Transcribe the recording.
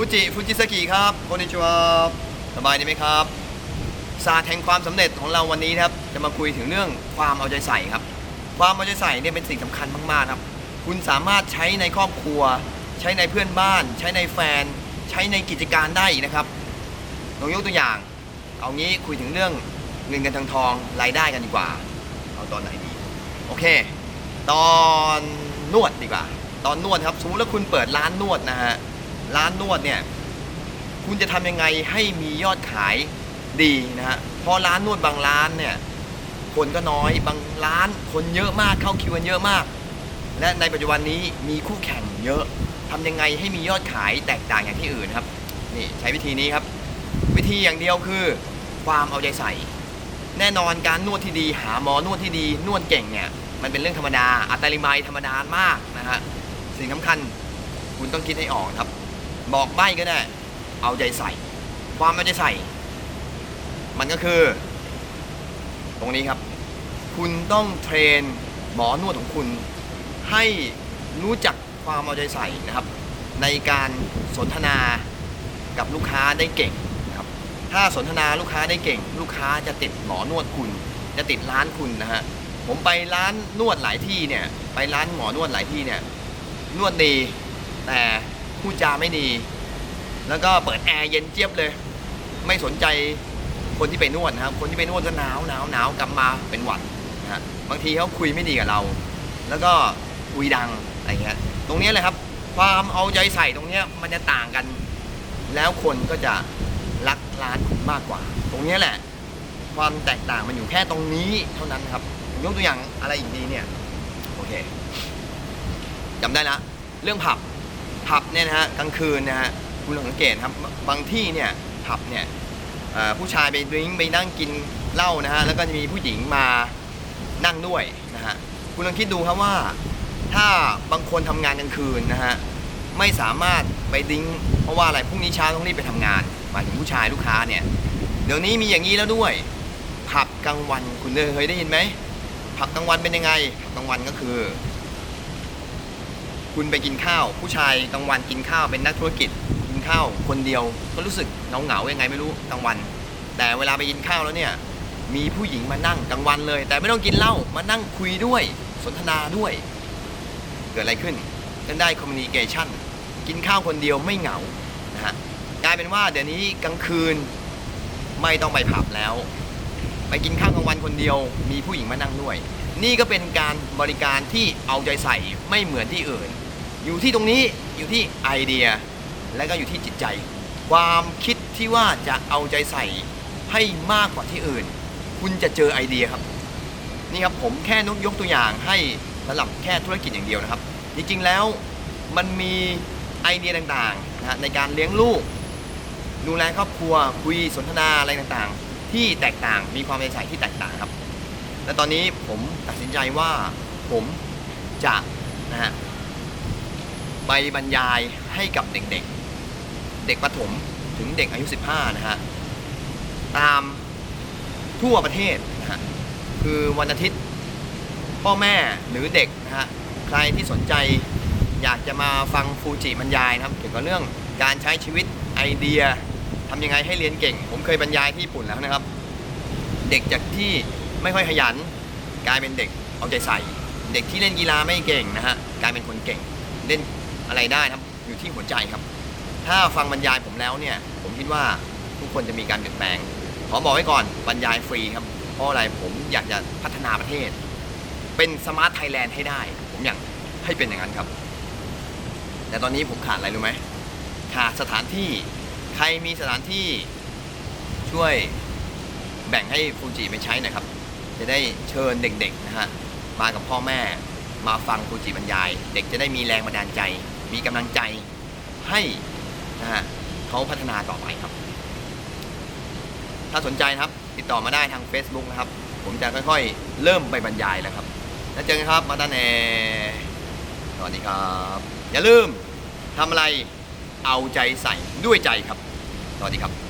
ฟูจิฟูจิสกิครับโคนิชัวสบายดีไหมครับศาสตร์แห่งความสำเร็จของเราวันนี้ครับ จะมาคุยถึงเรื่องความเอาใจใส่ครับ ความเอาใจใส่เนี่ยเป็นสิ่งสำคัญมากๆครับ คุณสามารถใช้ในครอบครัว ใช้ในเพื่อนบ้าน ใช้ในแฟน ใช้ในกิจการได้นะครับลองยกตัวอย่าง เอางี้คุยถึงเรื่องเงินเงินทองทองรายได้กันดีกว่า เอาตอนไหนดีโอเค ตอนนวดดีกว่า ตอนนวดครับสมมติว่าคุณเปิดร้านนวดนะฮะ ร้านนวดเนี่ย คุณจะทำยังไงให้มียอดขายดีนะฮะเพราะร้านนวดบางร้านเนี่ย คนก็น้อยบางร้านคนเยอะมากเข้าคิวกันเยอะมาก และในปัจจุบันนี้มีคู่แข่งเยอะทำยังไงให้มียอดขายแตกต่างอย่างที่อื่นครับนี่ใช้วิธีนี้ครับ วิธีอย่างเดียวคือ ความเอาใจใส่ แน่นอนการนวดที่ดี หาหมอนวดที่ดี นวดเก่งเนี่ยมันเป็นเรื่องธรรมดาอัตริมัยธรรมดามากนะฮะสิ่งสำคัญคุณต้องคิดให้ออกครับ บอกใบ้ก็ได้ เอาใจใส่ ความเอาใจใส่ มันก็คือ ตรงนี้ครับ คุณต้องเทรนหมอนวดของคุณ ให้รู้จักความเอาใจใส่นะครับ ในการสนทนากับลูกค้าได้เก่งนะครับ ถ้าสนทนาลูกค้าได้เก่ง ลูกค้าจะติดหมอนวดคุณ จะติดร้านคุณนะฮะผมไปร้านนวดหลายที่เนี่ย ไปร้านหมอนวดหลายที่เนี่ย นวดดีแต่ พูดจาไม่ดี แล้วก็เปิดแอร์เย็นเจี๊ยบเลย ไม่สนใจคนที่ไปนวดนะครับ คนที่ไปนวดก็หนาวหนาวหนาวกลับมาเป็นหวัดนะฮะบางทีเขาคุยไม่ดีกับเรา แล้วก็คุยดังอะไรเงี้ยตรงนี้เลยครับ ความเอาใจใส่ตรงเนี้ยมันจะต่างกัน แล้วคนก็จะรักร้านคุณมากกว่า ตรงนี้แหละ ความแตกต่างมันอยู่แค่ตรงนี้เท่านั้นครับยกตัวอย่างอะไรอีกดีเนี่ยโอเคจำได้ละเรื่องผับ ผับเนี่ยนะฮะกลางคืนนะฮะคุณลองสังเกตครับบางที่เนี่ยผับเนี่ยผู้ชายไปดริ้งไปนั่งกินเหล้านะฮะแล้วก็จะมีผู้หญิงมานั่งด้วยนะฮะคุณลองคิดดูครับว่าถ้าบางคนทำงานกลางคืนนะฮะไม่สามารถไปดิ้งเพราะว่าอะไรพรุ่งนี้เช้าต้องรีบไปทำงานหมายถึงผู้ชายลูกค้าเนี่ยเดี๋ยวนี้มีอย่างนี้แล้วด้วย ผับกลางวันคุณเคยได้ยินไหมผับกลางวันเป็นยังไงผับกลางวันก็คือ คุณไปกินข้าว ผู้ชายกลางวันกินข้าวเป็นนักธุรกิจ กินข้าวคนเดียวก็รู้สึกเหงาเหงายังไงไม่รู้กลางวัน แต่เวลาไปกินข้าวแล้วเนี่ยมีผู้หญิงมานั่งกลางวันเลย แต่ไม่ต้องกินเหล้ามานั่งคุยด้วย สนทนาด้วย เกิดอะไรขึ้นก็ได้คอมมิ n นิเคชันกินข้าวคนเดียวไม่เหงานะฮะกลายเป็นว่าเดี๋ยวนี้กลางคืนไม่ต้องไปผับแล้ว ไปกินข้าวกลางวันคนเดียว มีผู้หญิงมานั่งด้วย นี่ก็เป็นการบริการที่เอาใจใส่ไม่เหมือนที่อื่น อยู่ที่ตรงนี้อยู่ที่ไอเดีย และก็อยู่ที่จิตใจ ความคิดที่ว่าจะเอาใจใส่ให้มากกว่าที่อื่น คุณจะเจอไอเดียครับ นี่ครับผมแค่นุกยกตัวอย่างให้สำหรับแค่ธุรกิจอย่างเดียวนะครับ จริงๆแล้วมันมีไอเดียต่างๆนะฮะในการเลี้ยงลูกดูแลครอบครัวคุยสนทนาอะไรต่างๆ ที่แตกต่างมีความเป็นใส่ที่แตกต่างครับ และตอนนี้ผมตัดสินใจว่าผมจะนะฮะ ไปบรรยายให้กับเด็กๆเด็กประถมถึงเด็กอายุ 15 นะฮะ ตามทั่วประเทศนะฮะ คือวันอาทิตย์พ่อแม่หรือเด็กนะฮะ ใครที่สนใจอยากจะมาฟังฟูจิบรรยายนะครับ เกี่ยวกับเรื่องการใช้ชีวิตไอเดียทำยังไงให้เรียนเก่ง ผมเคยบรรยายที่ญี่ปุ่นแล้วนะครับ เด็กจากที่ไม่ค่อยขยัน กลายเป็นเด็กเอาใจใส่ เด็กที่เล่นกีฬาไม่เก่งนะฮะกลายเป็นคนเก่งเล่น อะไรได้ครับอยู่ที่หัวใจครับ ถ้าฟังบรรยายผมแล้วเนี่ย ผมคิดว่าทุกคนจะมีการเปลี่ยนแปลง ขอบอกไว้ก่อนบรรยายฟรีครับ เพราะอะไรผมอยากจะพัฒนาประเทศ เป็นสมาร์ทไทยแลนด์ให้ได้ ผมอยากให้เป็นอย่างนั้นครับ แต่ตอนนี้ผมขาดอะไรรู้ไหมขาดสถานที่ใครมีสถานที่ช่วยแบ่งให้ฟูจิไปใช้หน่อยครับ จะได้เชิญเด็กๆนะฮะมากับพ่อแม่มาฟังฟูจิบรรยาย เด็กจะได้มีแรงบันดาลใจ มีกำลังใจให้นะฮะเขาพัฒนาต่อไปครับ ถ้าสนใจครับ ติดต่อมาได้ทาง Facebook นะครับ ผมจะค่อยๆ เริ่มไปบรรยายแล้วครับ แล้วเจอกันครับ มาตาแนสวัสดีครับ อย่าลืมทำอะไรเอาใจใส่ด้วยใจครับ สวัสดีครับ